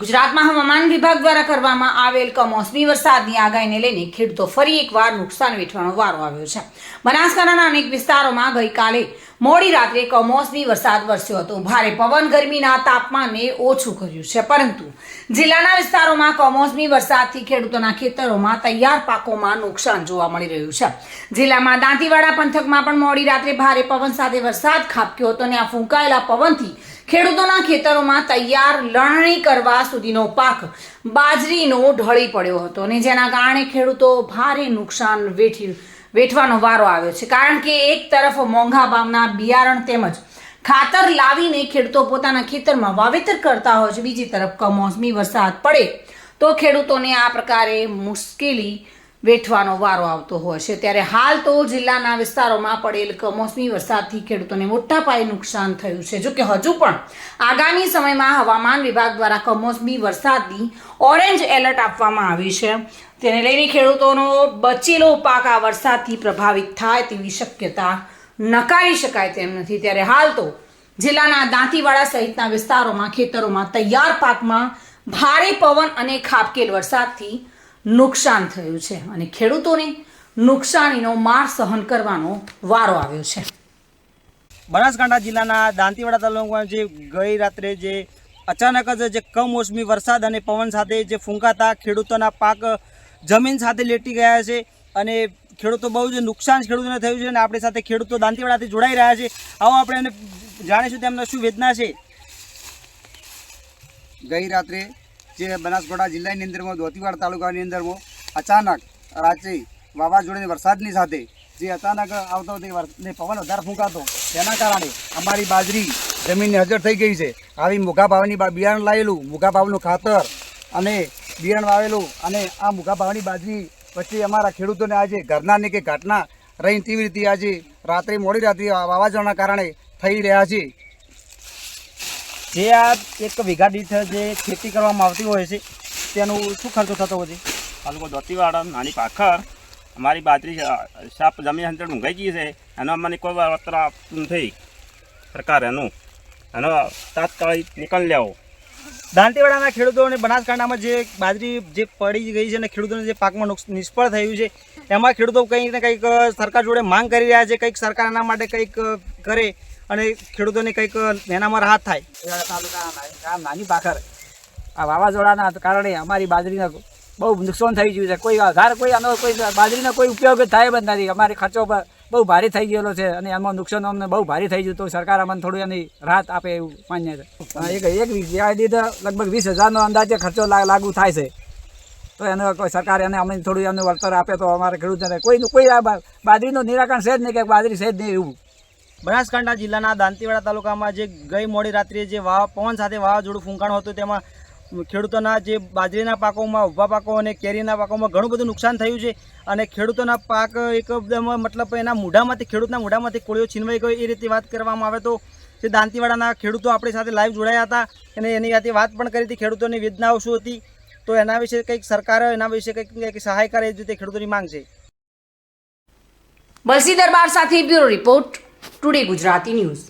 ગુજરાતમાં હવામાન વિભાગ દ્વારા કરવામાં આવેલ કમોસમી વરસાદની આગાહીને લઈને ખેડૂતો ફરી એકવાર નુકસાન વેઠવાનો વારો આવ્યો છે. બનાસકાંઠાના અનેક વિસ્તારોમાં ગઈકાલે મોડી રાત્રે કમોસમી વરસાદ વરસ્યો હતો. ભારે પવન ગરમીના તાપમાને ઓછું કર્યું છે. પરંતુ જિલ્લાના વિસ્તારોમાં કમોસમી વરસાદથી ખેડૂતોના ખેતરોમાં તૈયાર પાકોમાં નુકસાન જોવા મળી રહ્યું છે. જિલ્લામાં દાંતીવાડા પંથકમાં પણ મોડી રાત્રે ભારે પવન સાથે વરસાદ ખાબક્યો હતો અને આ ફૂંકાયેલા પવનથી ખેડૂતોના ખેતરોમાં તૈયાર લણણી કરવા સુધીનો પાક બાજરીનો ઢળી પડ્યો હતો અને જેના કારણે ખેડૂતો ભારે નુકસાન વેઠી વેઠવાનો વારો આવ્યો છે. કારણ કે એક તરફ મોંઘા ભાવના, બિયારણ તેમજ ખાતર લાવીને ખેડૂતો પોતાના ખેતરમાં વાવેતર કરતા હોય છે. બીજી તરફ કમોસમી વરસાદ પડે તો ખેડૂતોને આ પ્રકારે મુશ્કેલી વેઠવાનો વારો આવતો હોય છે. ત્યારે હાલ તો જિલ્લાના વિસ્તારોમાં પડેલ કમોસમી વરસાદથી ખેડૂતોને મોટા પાયે નુકસાન થયું છે. જોકે હજુ પણ આગામી સમયમાં હવામાન વિભાગ દ્વારા કમોસમી વરસાદની ઓરેન્જ એલર્ટ આપવામાં આવી છે. તેને લઈને ખેડૂતોનો બચેલો પાક આ વરસાદથી પ્રભાવિત થાય તેવી શક્યતા નકારી શકાય તેમ નથી. ત્યારે હાલ તો જિલ્લાના દાંતીવાડા સહિતના વિસ્તારોમાં ખેતરોમાં તૈયાર પાકમાં ભારે પવન અને ખાબકેલ વરસાદથી નુકસાન થયું છે અને ખેડૂતોને નુકસાનીનો માર સહન કરવાનો વારો આવ્યો છે. બનાસકાંઠા જિલ્લાના દાંતીવાડા તાલુકામાં જે ગઈ રાત્રે જે અચાનક જ જે કમોસમી વરસાદ અને પવન સાથે જે ફૂંકાતા ખેડૂતોના પાક જમીન સાથે લેટી ગયા છે અને ખેડૂતો બહુ જ નુકસાન ખેડૂતોને થયું છે અને આપણી સાથે ખેડૂતો દાંતીવાડાથી જોડાઈ રહ્યા છે. આવો આપણે એને જાણીશું તેમનો શું વેદના છે. ગઈ રાત્રે જે બનાસકાંઠા જિલ્લાની અંદરમાં દોતીવાડ તાલુકાની અંદરમાં અચાનક રાત્રે વાવાઝોડાની વરસાદની સાથે જે અચાનક આવતો તે ને પવન વધારે ફૂંકાતો, તેના કારણે અમારી બાજરી જમીનની હજર થઈ ગઈ છે. આવી મોઘા ભાવની બિયારણ લાવેલું મોઘા ભાવનું ખાતર અને બિયારણ વાવેલું અને આ મોઘા ભાવની બાજરી પછી અમારા ખેડૂતોને આજે ઘરના કે ઘાટના રહીને તેવી રીતે આજે રાત્રે મોડી રાત્રે વાવાઝોડાના કારણે થઈ રહ્યા છે. જે આ એક વીઘા દીઠ જે ખેતી કરવામાં આવતી હોય છે તેનું શું ખર્ચો થતો હોય છે? તાલુકો દોતીવાડા નાની પાખર અમારી બાજરી સાપ જમીન અંદર ઊંઘાઈ ગઈ છે એનો અમને કોઈ વળતર આપતું નથી. સરકાર એનું એનો તાત્કાલિક નિકાલ લેવો. દાંતીવાડાના ખેડૂતોને બનાસકાંઠામાં જે બાજરી જે પડી ગઈ છે અને ખેડૂતોને જે પાકમાં નિષ્ફળ થયું છે એમાં ખેડૂતો કંઈક ને કંઈક સરકાર જોડે માંગ કરી રહ્યા છે કંઈક સરકાર એના માટે કંઈક કરે. અને ખેડૂતોને કંઈક એનામાં રાહત થાય. તાલુકા નાની પાખર. આ વાવાઝોડાના કારણે અમારી બાજરીને બહુ નુકસાન થઈ ગયું છે. કોઈ ઘર કોઈ આનો કોઈ બાજરીનો કોઈ ઉપયોગ થાય જ નથી. અમારે ખર્ચો બહુ ભારે થઈ ગયેલો છે અને એમાં નુકસાન અમને બહુ ભારે થઈ ગયું તો સરકાર અમને થોડું એની રાહત આપે એવું માન્ય છે. એક એક વીઘા લગભગ વીસ હજારનો અંદાજે ખર્ચો લાગુ થાય છે. તો એનો કોઈ સરકાર એને અમને થોડું એનું વળતર આપે તો અમારે ખેડૂતોને કોઈ કોઈ બાજરીનું નિરાકરણ છે જ નહીં કે બાજરી છે જ નહીં એવું. બનાસકાંઠા જિલ્લાના દાંતીવાડા તાલુકામાં જે ગઈ મોડી રાત્રે જે વાવા, પવન સાથે વાવાઝોડું ફૂંકાણું હતું, તેમાં ખેડૂતોના જે બાજરીના પાકોમાં, ઊભા પાકો અને કેરીના પાકોમાં ઘણું બધું નુકસાન થયું છે અને ખેડૂતોના પાક એકદમ મતલબ એના મૂઢામાંથી, ખેડૂતના મૂઢામાંથી કોળીઓ છીનવાઈ ગયો એ રીતે વાત કરવામાં આવે તો જે દાંતીવાડાના ખેડૂતો આપણી સાથે લાઈવ જોડાયા હતા અને એની સાથે વાત પણ કરી હતી. ખેડૂતોની વેદનાઓ શું હતી? તો એના વિશે કંઈક સરકાર, એના વિશે કંઈક કંઈક સહાય કરે એ રીતે ખેડૂતોની માંગ છે. બલસી દરબાર સાથે bureau report. Today Gujarati news